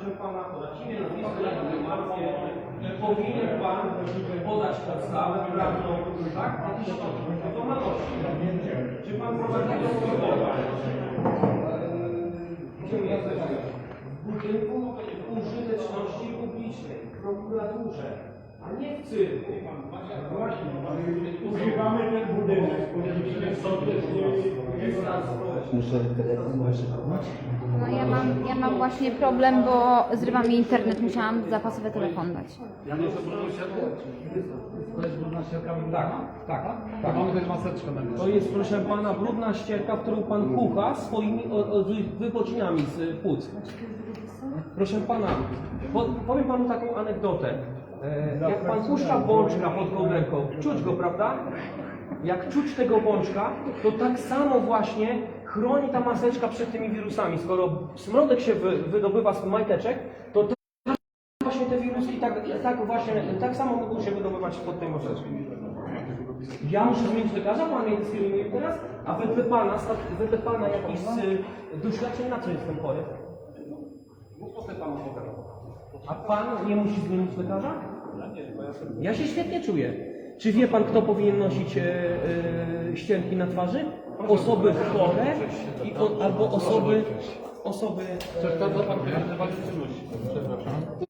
proszę pana, imię, nazwisko, legitymację i powinien pan podać podstawę prawną, tak? Jakiś formalności. Czy pan prowadzi? Gdzie my jesteśmy? W budynku użyteczności publicznej, w prokuraturze, a nie w cyrku. Właśnie, ale używamy ten budynek, sąd jest społeczny. Muszę telefon używać. No ja mam, ja mam właśnie problem, bo zrywa mi internet, musiałam zapasowy telefon dać. Ja nie chcę brudną ścierkę? To jest brudna ścierka? Tak, tak, tak. Mamy też maseczkę na To jest, proszę pana, brudna ścierka, którą pan pucha swoimi o, z płuc. Proszę pana, po, powiem panu taką anegdotę. E, jak pan puszcza bączka pod kołderką, czuć go, prawda? Jak czuć tego bączka, to tak samo właśnie chroni ta maseczka przed tymi wirusami. Skoro smrodek się wy, wydobywa z majteczek, to właśnie te wirusy i tak, tak właśnie, tak samo mogą się wydobywać spod tej maseczki. Ja muszę zmienić lekarza, pan mnie dyskryminuje teraz, a wedle pana, wedle pana jakichś y, doświadczeń na co jestem chory? A pan nie musi zmienić lekarza? Ja się świetnie czuję. Czy wie pan, kto powinien nosić e, e, ścierki na twarzy? Osoby chore i o, albo osoby, osoby. Przepraszam.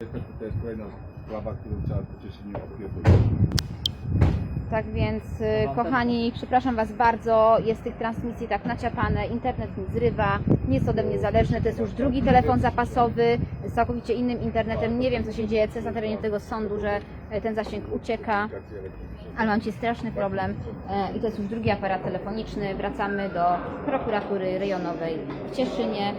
Kolejna sprawa, którą trzeba pocieszyć nie odpierdolić. Tak więc, y, kochani, przepraszam Was bardzo, jest tych transmisji tak naciapane, internet mi zrywa, nie jest ode mnie zależne, to jest już drugi telefon zapasowy z całkowicie innym internetem, nie wiem co się dzieje, co jest na terenie tego sądu, że e, ten zasięg ucieka, ale mam Ci straszny problem e, i to jest już drugi aparat telefoniczny, wracamy do prokuratury rejonowej w Cieszynie.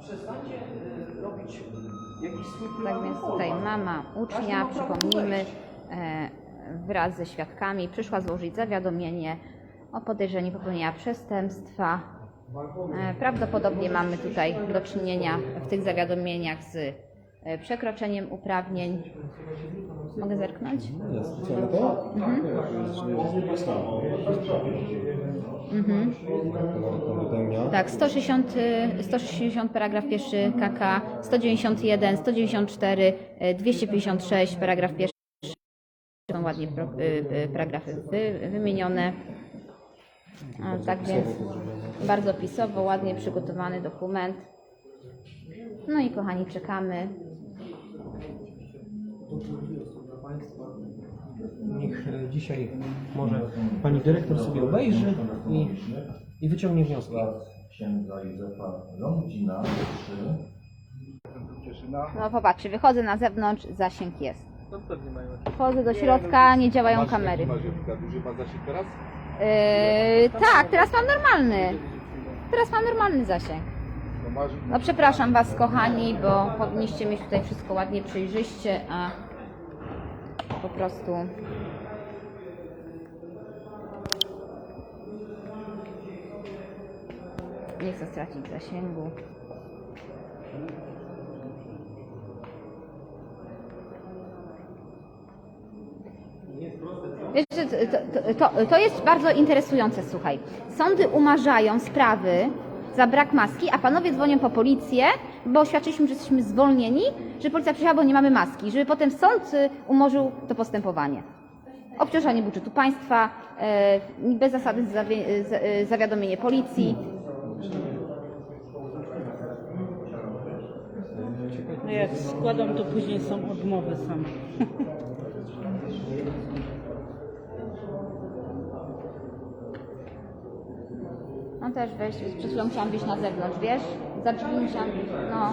Przestańcie y, robić jakiś swój Tak prywatny więc format. tutaj mama ucznia, przypomnijmy, e, wraz ze świadkami przyszła złożyć zawiadomienie o podejrzeniu popełnienia przestępstwa. E, Prawdopodobnie mamy tutaj do czynienia w tych zawiadomieniach z przekroczeniem uprawnień. Mogę zerknąć? Jest, co to? Mhm. Mhm. Mhm. Tak, 160, y, 160 paragraf pierwszy KK, 191, 194, y, 256 paragraf pierwszy. Są ładnie pro, y, y, paragrafy wy, wymienione. A, tak więc bardzo pisowo, ładnie przygotowany dokument. No i kochani, czekamy. Niech e, dzisiaj może pani dyrektor sobie obejrzy i, i wyciągnie wnioski. księdza Józefa Lądzina 3 Cieszyna. No popatrzcie, wychodzę na zewnątrz, zasięg jest. Wchodzę do środka, nie działają kamery. Duży zasięg teraz? Yy, tak, teraz mam normalny. Teraz mam normalny zasięg. No przepraszam Was kochani, bo powinniście mieć tutaj wszystko ładnie przejrzyście, a po prostu nie chcę stracić zasięgu. Wiesz, to, to, to, to jest bardzo interesujące, słuchaj. Sądy umarzają sprawy za brak maski, a panowie dzwonią po policję, bo oświadczyliśmy, że jesteśmy zwolnieni, że policja przyjechała, bo nie mamy maski, żeby potem sąd y, umorzył to postępowanie. Obciążanie budżetu państwa, e, bez zasady e, zawiadomienie policji. No jak składam, to później są odmowy same. No też wejść, przed chwilą musiałam wyjść na zewnątrz, wiesz? Za drzwi musiałam, no.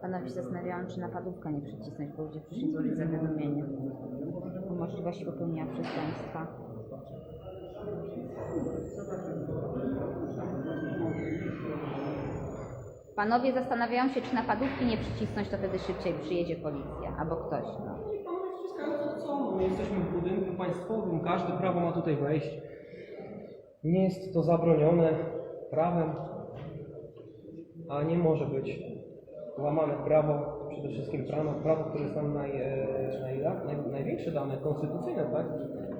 Panowie się zastanawiałam, czy napadówkę nie przycisnąć, bo ludzie przyszli złożyć zawiadomienie o możliwości popełnienia przestępstwa. Panowie zastanawiają się, czy na padówki nie przycisnąć, to wtedy szybciej przyjedzie policja albo ktoś. No. Wciskają to co? No, my jesteśmy w budynku państwowym, każdy prawo ma tutaj wejść. Nie jest to zabronione prawem, a nie może być łamane prawo, przede wszystkim prawo, prawo które nam naj, e, naj, naj, największe dane, konstytucyjne, tak?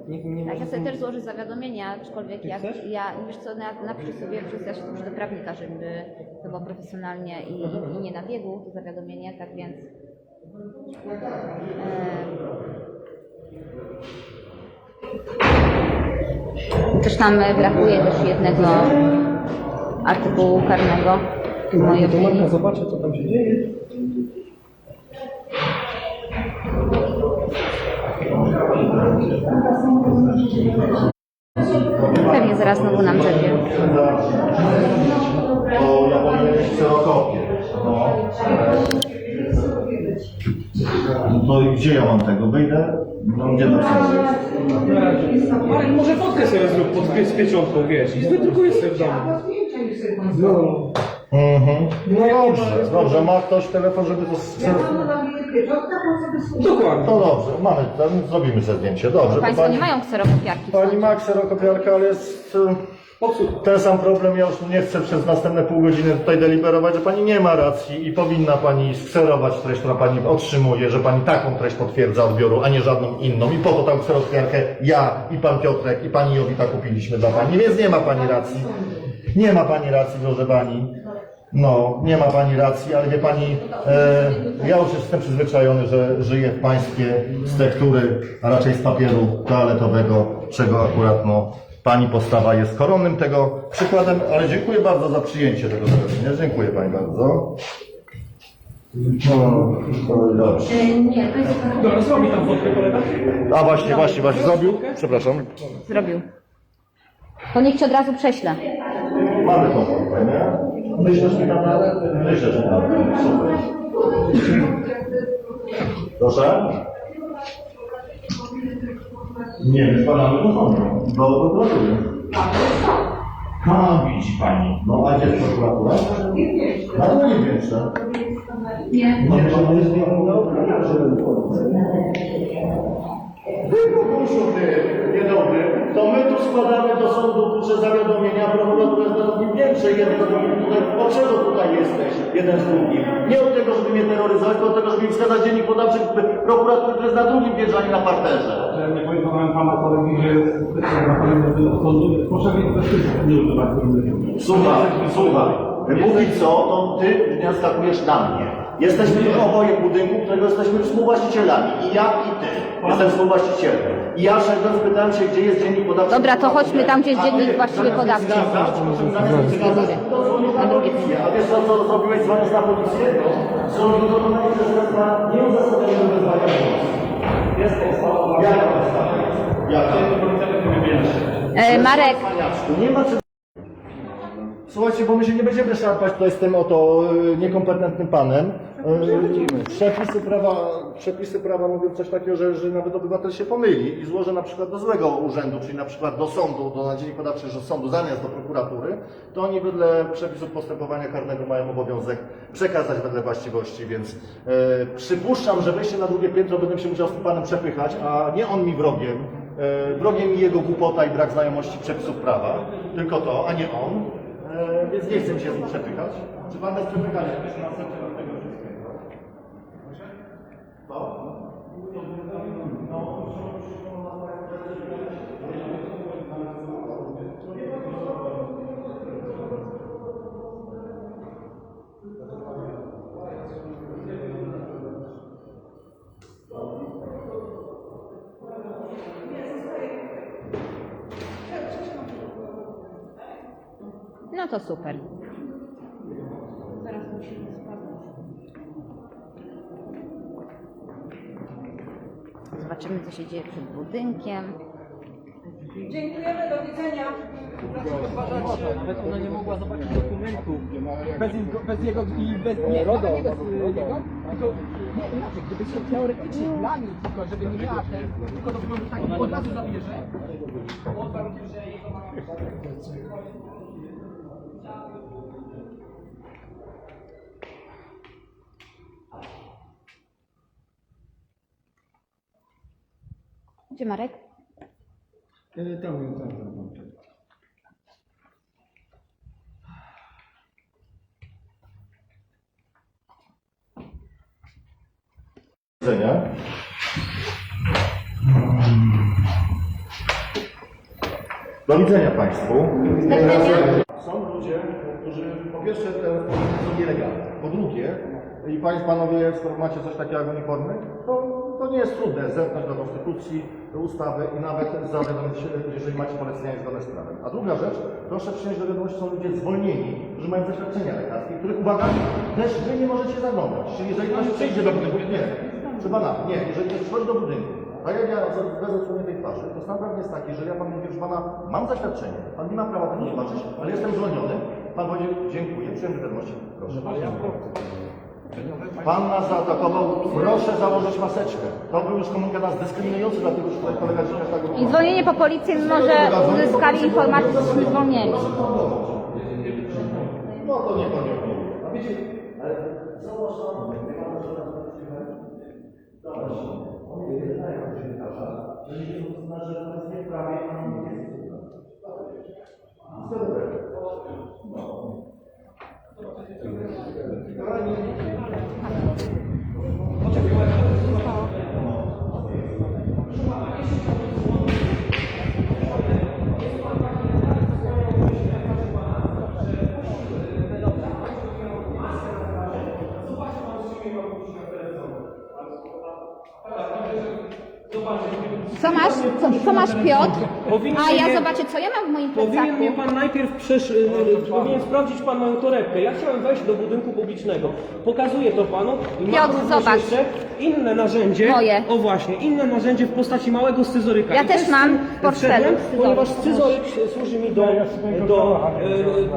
Nikt nie Tak, może ja sobie też złożę zawiadomienie, aczkolwiek jak ja, wiesz co, na- napiszę sobie, ja się do prawnika, żeby to było profesjonalnie i, i nie na biegu, to zawiadomienie, tak więc... E, też nam brakuje też jednego artykułu karnego mojej opinii. zobaczę, co tam się dzieje. Pewnie zaraz znowu nam rzedzie. To ja powinienem kserokopię. No. No i gdzie ja mam tego? Wyjdę? No gdzie to jest? Ale może fotkę sobie zrób pod, z pieczątką, wiesz, i wydrukuję sobie w domu. No. Mhm. No dobrze, dobrze. Ma ktoś telefon, żeby to Dokładnie. To dobrze, mamy, tam zrobimy sobie zdjęcie. Dobrze, to Państwo pani, nie mają kserokopiarki. pani ma kserokopiarkę, ale jest e, ten sam problem. Ja już nie chcę przez następne pół godziny tutaj deliberować, że pani nie ma racji i powinna pani skserować treść, która pani otrzymuje, że pani taką treść potwierdza odbioru, a nie żadną inną. I po to tą kserokopiarkę ja i pan Piotrek i pani Jowita kupiliśmy dla pani, więc nie ma pani racji. Nie ma pani racji, proszę pani. No, nie ma pani racji, ale wie pani, e, ja już jestem przyzwyczajony, że żyję w państwie z tektury, a raczej z papieru toaletowego, czego akurat no, pani postawa jest koronnym tego przykładem, ale dziękuję bardzo za przyjęcie tego zagadnienia. Dziękuję pani bardzo. No, to dobrze. Dobra, zrobi tam fotkę kolega. A właśnie, właśnie, właśnie zrobił? Przepraszam. Zrobił. To niech ci od razu prześlę. Mamy fotkę, nie? Myślę, że tam Myślę, że tam Super. Proszę? Nie, my spadamy do sądu. Do prokuratury. A, widzi pani. No, a gdzie jest prokuratura? Na drugim piętrze. Nie. Nie, to jest Wykukuszu ty, niedobry, to my tu składamy do sądu kurczę zawiadomienia, prokuratura jest na drugim piętrze, jeden z drugim tutaj, od czego tutaj jesteś, jeden z drugim? Nie od tego, żeby mnie terroryzować, tylko od tego, żeby mi wskazać dziennik podawczy prokuratury, który jest na drugim piętrze, a nie na parterze. Ja nie poinformowałem pana kolegi, że pana sądu, proszę mi to nie używać Słuchaj, słuchaj, póki co, to ty naskakujesz na mnie. Jesteśmy oboje w budynku, którego jesteśmy współwłaścicielami. I ja, i ty. Jestem współwłaścicielem. I ja szedłem, spytałem się, gdzie jest dziennik podawczy. Dobra, to chodźmy tam, gdzie jest dziennik właściwie dzwonił na Na drugie policję. A wiesz co, co zrobiłeś dzwoniąc na policję? Zrobił to do ministerstwa nie uzasadnionego wezwania. Jest podstawa. Jaka podstawa? Jaka? E, Marek, Nie ma czy... Słuchajcie, bo my się nie będziemy szarpać tutaj z tym oto y, niekompetentnym panem. Y, Przepisy prawa, przepisy prawa mówią coś takiego, że, że nawet obywatel się pomyli i złoży na przykład do złego urzędu, czyli na przykład do sądu, do nadziei podawczej, że sądu zamiast do prokuratury, to oni wedle przepisów postępowania karnego mają obowiązek przekazać wedle właściwości, więc y, przypuszczam, że wejście na drugie piętro będę się musiał z tym panem przepychać, a nie on mi wrogiem. Y, wrogiem mi jego głupota i brak znajomości przepisów prawa, tylko to, a nie on. E, więc nie chcę się z nim przepychać. Czy pan bez przepychania to super. Zobaczymy, co się dzieje przed budynkiem. Dziękujemy, do widzenia. Nawet ona nie mogła zobaczyć dokumentu. Bez, jego- bez jego i bez nie, RODO, nie bez jego, tylko nie, inaczej, gdyby się teoretycznie dla niej tylko, żeby nie miała ten, tylko to wygląda tak, od razu zabierze. Pod warunkiem, że jego mama Gdzie Marek? E, Tam, tam, tam. tam. widzenia. Do widzenia Państwu. Są ludzie, i Państwo Panowie, skoro macie coś takiego jak uniformy, to, to nie jest trudne zerknąć do Konstytucji, do ustawy i nawet zawiadomić się, jeżeli macie polecenia zgodne z prawem. A druga rzecz, proszę przyjąć do wiadomości, są ludzie zwolnieni, którzy mają zaświadczenia lekarskie, których uwaga, też Wy nie możecie zaglądać. Czyli jeżeli ktoś przyjdzie do budynku, nie, Proszę pana, nie, jeżeli ktoś wchodzi do budynku, tak jak ja bez odsłoniętej twarzy, to stan prawny jest taki, że ja panu mówię, że pana mam zaświadczenie, pan nie ma prawa tego zobaczyć, ale jestem zwolniony. Pan powiedział, dziękuję, przyjąłem do wiadomości. Proszę bardzo. Pan nas zaatakował, proszę założyć maseczkę. To był już komunikat nas dyskryminujący, dlatego że tutaj kolega dziennikarz tak I dzwonienie po policję, mimo że uzyskali informację, że jesteśmy zwolnieni. No to nie to nie Zobacz, oni wydają dziennikarza, że znaczy, to jest nie w prawie, a nie jest w prawie. No. Co masz? Co, co masz Piotr? Powinien A ja mnie- zobaczę, co ja mam w moim Powinien plecaku. mnie pan najpierw przesz... y, powinien sprawdzić pan moją torebkę. Ja chciałem wejść do budynku publicznego. Pokazuję to panu i mam Piotr, również zobacz. jeszcze inne narzędzie. Moje. O właśnie, inne narzędzie w postaci małego scyzoryka. Ja I też z mam tym portfelu. Ponieważ scyzoryk służy mi do, do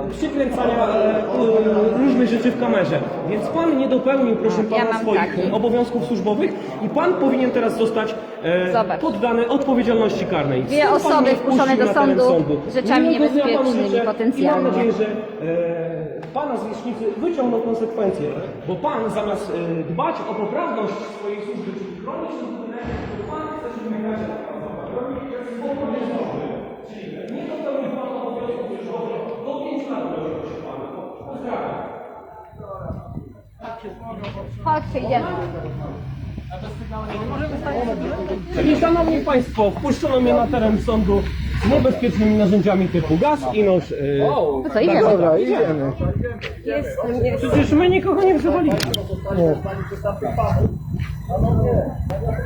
e, przykręcania e, e, różnych rzeczy w kamerze. Więc pan nie dopełnił, proszę Ja pana, mam swoich taki. obowiązków służbowych i pan powinien teraz zostać e, Zobacz. poddany odpowiedzialności karnej. Dwie pan osoby mnie wpuszczone wpuścił do na teren sądu rzeczami Miłego dnia panu niebezpiecznymi życzę. I mam nadzieję, że e, pana zwierzchnicy wyciągną konsekwencje, bo pan zamiast e, dbać o poprawność swojej służby, czyli chronić to pan chce się wymagać spokojnie służby. Czyli nie dopełni pan obowiązków służbowych do 5 lat grozi się panu. Pozdrawiam. Chodźcie, idziemy. Czyli szanowni państwo, wpuszczono mnie na teren sądu z niebezpiecznymi narzędziami typu gaz i nóż. e, No co, idziemy. Dobra, idziemy. Przecież my nikogo nie wzywaliśmy.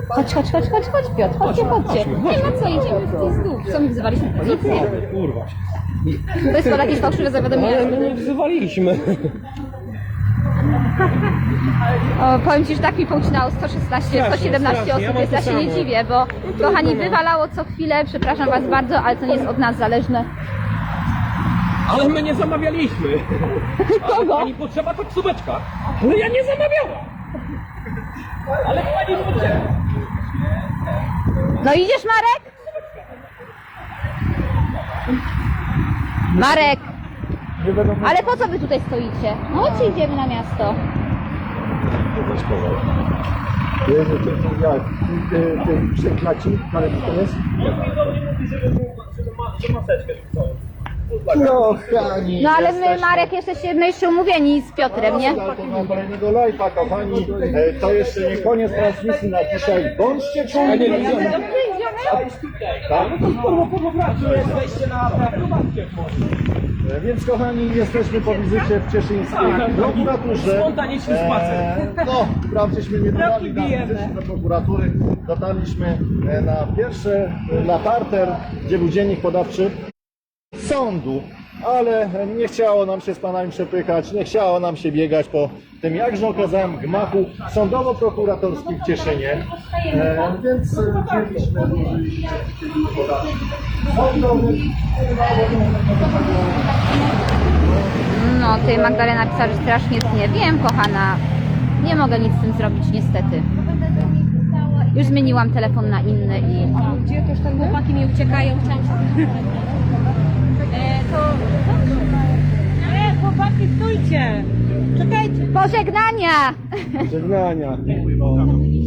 Chodź, chodź, chodź, chodź, chodź Piotr, chodźcie, chodźcie. Nie ma co, idziemy w pizdu. Co my wzywaliśmy policję? Kurwa. To jest to jakieś fałszywe Ale zawiadomienie. my nie wzywaliśmy. O, powiem Ci, że tak mi poucinało 116, Strasznie, 117 strasznie, ja osób, mam jest ja to się nie samo. dziwię, bo kochani, wywalało co chwilę, przepraszam Was bardzo, ale to nie jest od nas zależne. Ale my nie zamawialiśmy. Kogo? Pani potrzeba taksóweczka. Ale ja nie zamawiałam. Ale pani potrzeba. No idziesz Marek? Marek! Ale po co Wy tutaj stoicie? No chodźcie, idziemy na miasto. Jezu, ty, jak? Ty, ty, przeklaci? Ale to jest? No, Hani. No ale my, Marek, jesteśmy jeszcze umówieni z Piotrem, nie? Kolejnego live'a, kochani. E, To jeszcze nie koniec transmisji na dzisiaj. Bądźcie czujni. Tak? E, Więc kochani, jesteśmy po wizycie w Cieszyńskiej prokuraturze. Spontaniczny spacer. E, No, wprawdźśmy nie dodali na wizycie do prokuratury. Dotarliśmy e, na pierwsze, e, na parter, gdzie był dziennik podawczy sądu, ale nie chciało nam się z panami przepychać, nie chciało nam się biegać po tym jakże okazałem gmachu sądowo-prokuratorskim w Cieszynie. E, więc e, wzięliśmy podawczy sądowy. No, ty Magdalena pisała, że strasznie tnie. Wiem, kochana. Nie mogę nic z tym zrobić, niestety. Już zmieniłam telefon na inny i... Gdzie też tam chłopaki mi uciekają, chciałam się... E, to... Nie, chłopaki, stójcie! Czekajcie. Pożegnania! Żegnania.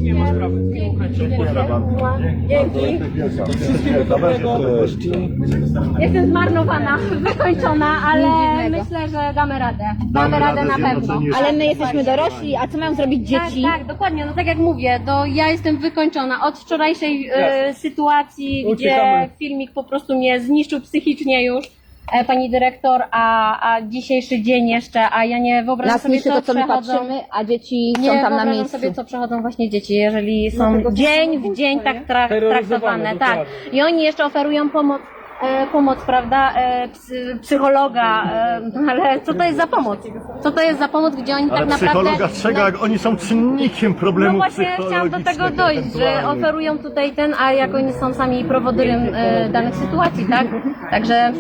Nie ma sprawy. Jestem zmarnowana, wykończona, ale myślę, że damy radę. Damy radę na pewno. Ale my jesteśmy dorośli, a co mają zrobić dzieci? Tak, tak, dokładnie. No tak jak mówię, to ja jestem wykończona od wczorajszej e, sytuacji, gdzie Uciekamy. filmik po prostu mnie zniszczył psychicznie już. E, Pani dyrektor, a, a dzisiejszy dzień jeszcze, a ja nie wyobrażam Nas sobie, niszczy to, co my przechodzą. patrzymy, a dzieci Nie są tam na wyobrażam miejscu. sobie, co przechodzą właśnie dzieci, jeżeli są dzień w dzień tak tra- Terroryzowane, traktowane. Tak. dokładnie. I oni jeszcze oferują pomoc, pomoc prawda, e, psy, psychologa, e, ale co to jest za pomoc? Co to jest za pomoc, gdzie oni Ale tak naprawdę... psychologa czego, jak oni są czynnikiem No problemu właśnie chciałam do tego dojść, że oferują tutaj ten, a jak oni są sami prowodyrem e, danych sytuacji, tak? Także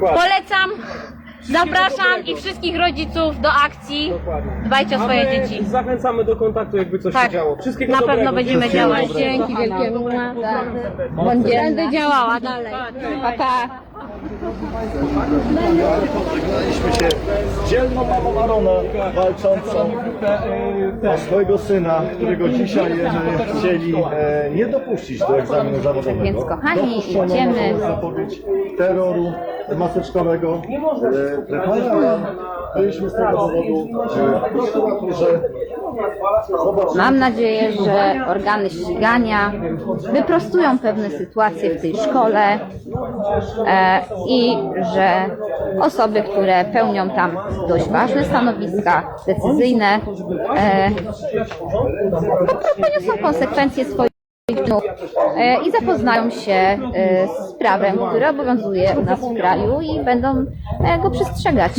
polecam, zapraszam i wszystkich rodziców do akcji. Dbajcie o A swoje my dzieci. Zachęcamy do kontaktu, jakby coś Tak, się działo. Wszystkiego na dobrego. pewno będziemy Wszystkiego działać. dobrego. Dzięki wielkie. Będę działała dalej. Pa, pa. Pożegnaliśmy się z dzielną mamą Arona, walczącą o swojego syna, którego dzisiaj, jeżeli chcieli e, nie dopuścić do egzaminu zawodowego. Więc, kochani, dopuszczono idziemy. zapowiedź terroru maseczkowego. E, proszę Państwa, byliśmy z tego powodu e. Mam nadzieję, że organy ścigania wyprostują pewne sytuacje w tej szkole e, i że osoby, które pełnią tam dość ważne stanowiska decyzyjne, e, poniosą konsekwencje swoich czynów e, i zapoznają się e, z prawem, które obowiązuje u nas w kraju i będą e, go przestrzegać.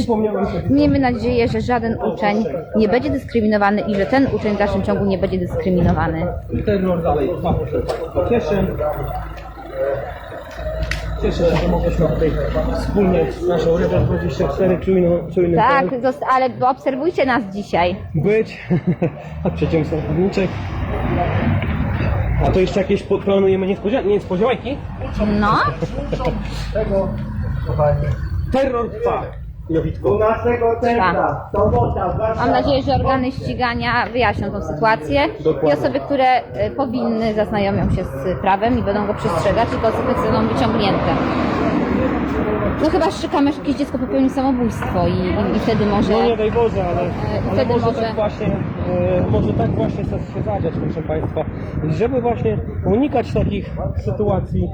Miejmy nadzieję, że żaden uczeń nie będzie dyskryminowany i że ten uczeń w dalszym ciągu nie będzie dyskryminowany. Cieszę. Się, że mogliśmy tutaj wspólnie z naszą Rebel 24 czujną, czujnym Tak, ale obserwujcie nas dzisiaj. być. A przeciąg samochodniczek. A to jeszcze jakieś po- planujemy niespodzian- niespodzianki? No, Terror trwa. Jowitko. 12 czerwca, sobota, Warszawa. mam nadzieję, że organy ścigania wyjaśnią tę sytuację i osoby, które e, powinny zaznajomią się z prawem i będą go przestrzegać i konsekwencje będą wyciągnięte. No chyba że czekamy, aż jakieś dziecko popełni samobójstwo i, i, i wtedy może... No nie daj Boże, ale, ale wtedy może, może- tak właśnie, e, może tak właśnie się się zadziać, proszę Państwa. I żeby właśnie unikać takich sytuacji,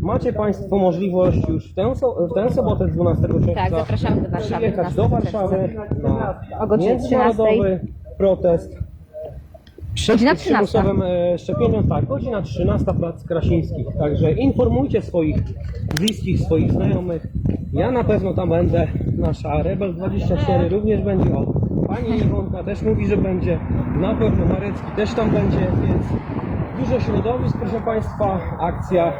macie Państwo możliwość już w tę, so, w tę sobotę 12 czerwca Tak, zapraszamy do Warszawy przyjechać 12 do Warszawy O na godzinie międzynarodowy protest. Przed Godzina tym 13. przymusowym e, szczepieniom, tak, godzina 13 Plac Krasińskich. Także informujcie swoich bliskich, swoich znajomych. Ja na pewno tam będę. Nasza Rebel 24 również będzie. O, pani Iwonka też mówi, że będzie. Na pewno Marecki też tam będzie, więc dużo środowisk, proszę Państwa. Akcja. E,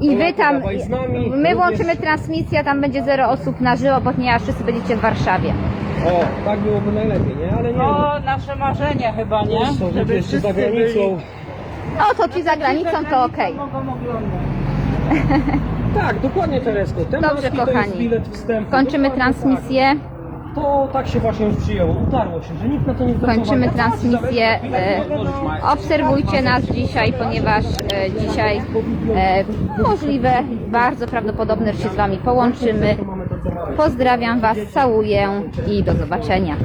I wy tam, Dawaj z nami. my Również- włączymy transmisję, tam będzie zero osób na żywo, ponieważ wszyscy będziecie w Warszawie. O, tak byłoby najlepiej, nie? Ale nie. To nasze marzenie chyba, nie? To żeby jeszcze za granicą. No to ci za granicą to okej. Mogą oglądać. Tak, dokładnie Teresko. Te Dobrze, maski to kochani. jest bilet wstępu. Kończymy Dokładnie transmisję. Tak. To tak się właśnie już przyjęło, utarło się, że nikt na to nie zwraca Kończymy uwagi. transmisję. E, Obserwujcie nas dzisiaj, ponieważ e, dzisiaj e, możliwe, bardzo prawdopodobne, że się z Wami połączymy. Pozdrawiam Was, całuję i do zobaczenia.